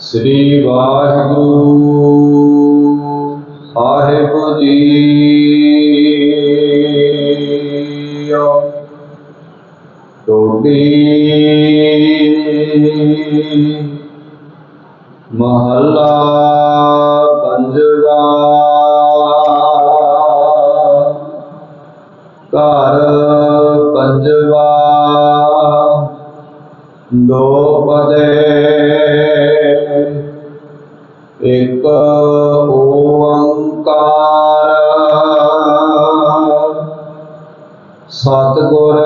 ਸ੍ਰੀ ਵਾਹਿਗੁਰੂ ਸਾਹਿਬ JIO Todi ਮਹੱਲਾ ਪੰਜਵਾ ਘਰ ਪੰਜਵਾ ਦੋ ਪਦੇ ਇੱਕ ਓੰਕਾਰ। ਸਤਿਗੁਰ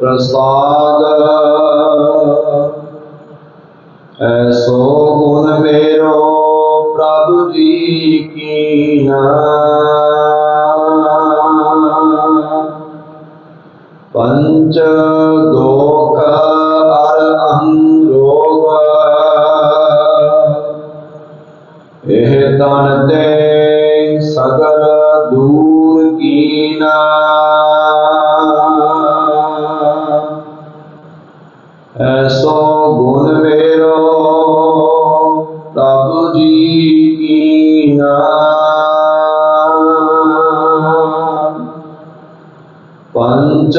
ਪ੍ਰਸਾਦ। ਐਸੋ ਗੁਣ ਮੇਰੋ ਪ੍ਰਭੂ ਜੀ ਕੀਨਾ ਪੰਚ ਦੋਖ निदान दे सकल दूर कीना ऐसो गुण मेरो तब जी कीना। पंच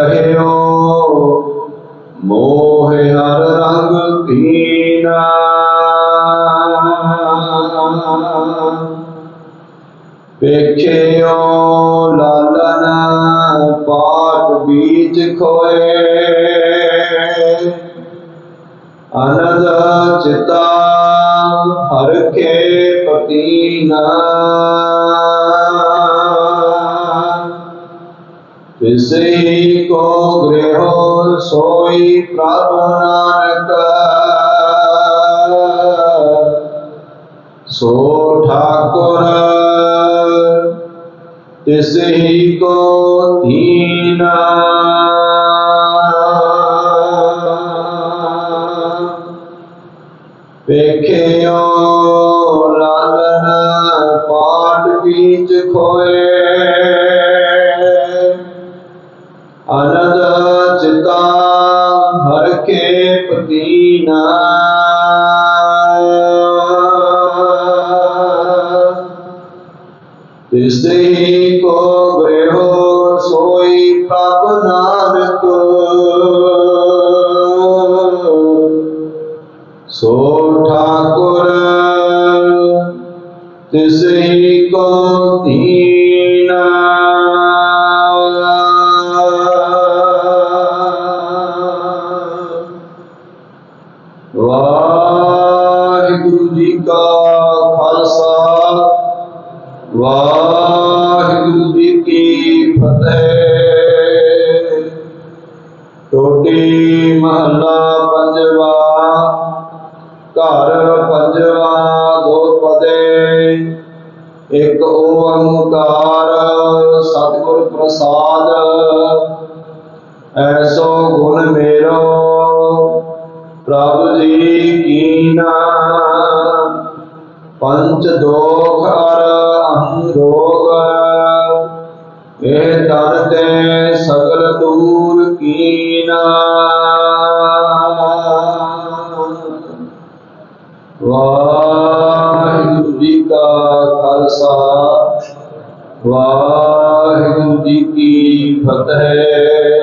रहे मोह हर रंग पीना। पेक्षियो लालन पाप बीज खोए। अनद चिता हर के पतीना से को गृह सोई प्रभु नानक सो ठाकुर, इस ही को दीना। देखे लालन पाठ बीच खोए। ਅਨੰਦ ਚਿਤਾ ਹਰ ਕੇ ਪਤੀਨਾ। ਤਿਸਈ ਕੋ ਗ੍ਰਹਿ ਸੋਈ ਪ੍ਰਭ ਨਾਨਕ। ਸੋ ਠਾਕੁਰ ਤਿਸਈ ਕੋ ਕਾ ਖਾਲਸਾ ਵਾਹਿਗੁਰੂ ਜੀ ਕੀ ਫਤਿਹ ਟੋਟੀ ਮਹੱਲਾ ਪੰਜਵਾ ਘਰ ਪੰਜਵਾ ਦੋ ਪਦੇ ਇੱਕ ਓੰਕਾਰ ਸਤਿਗੁਰ ਪ੍ਰਸਾਦ ਐਸੋ ਗੁਣ ਮੇਰੋ ਪ੍ਰਭ ਜੀ ਕੀਨਾ पंच दोघ अहम अहम ये तरते सकल दूर कीना वाहिगुरु जी का खालसा। वाहिगुरु जी की फतेह।